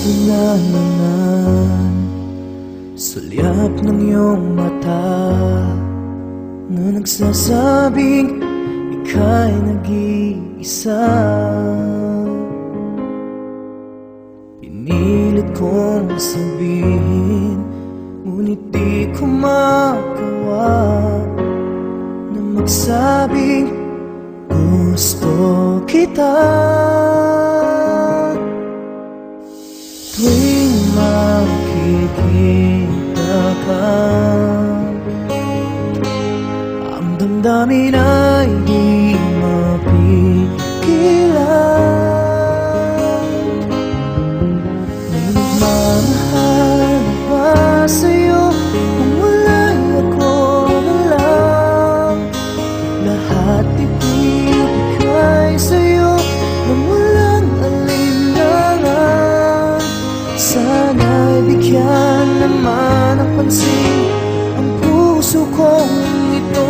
Ito na naman Sulyap ng iyong mata Na nagsasabing Ika'y nag-iisa. Pinilit kong sabihin Ngunit di ko magawa Na magsabing Gusto kita Tuwing makikita ka Ang damdamin ay di mapigilan. May nagmamahal na ba sa'yo Kung Lahat bigyan naman ng pansin Ang puso kong ito.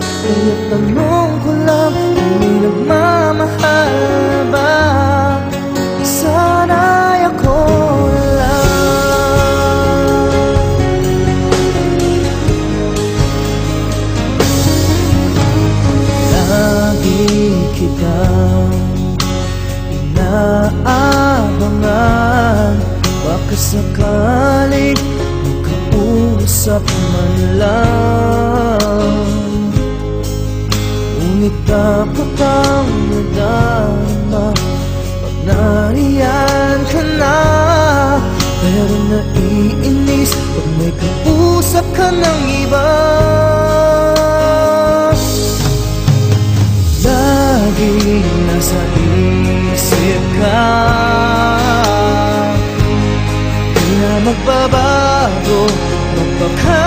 Kaya tanong ko lang Kung may nagmamahal ba Sana'y ako lang. Lagi kitang inaabangan Baka sakaling magkausap man lang. Ngunit dapat ang nadama Pag nariyan ka na Pero naiinis Pag may kausap ka ng iba. Lagi nasa isip ka ババアをも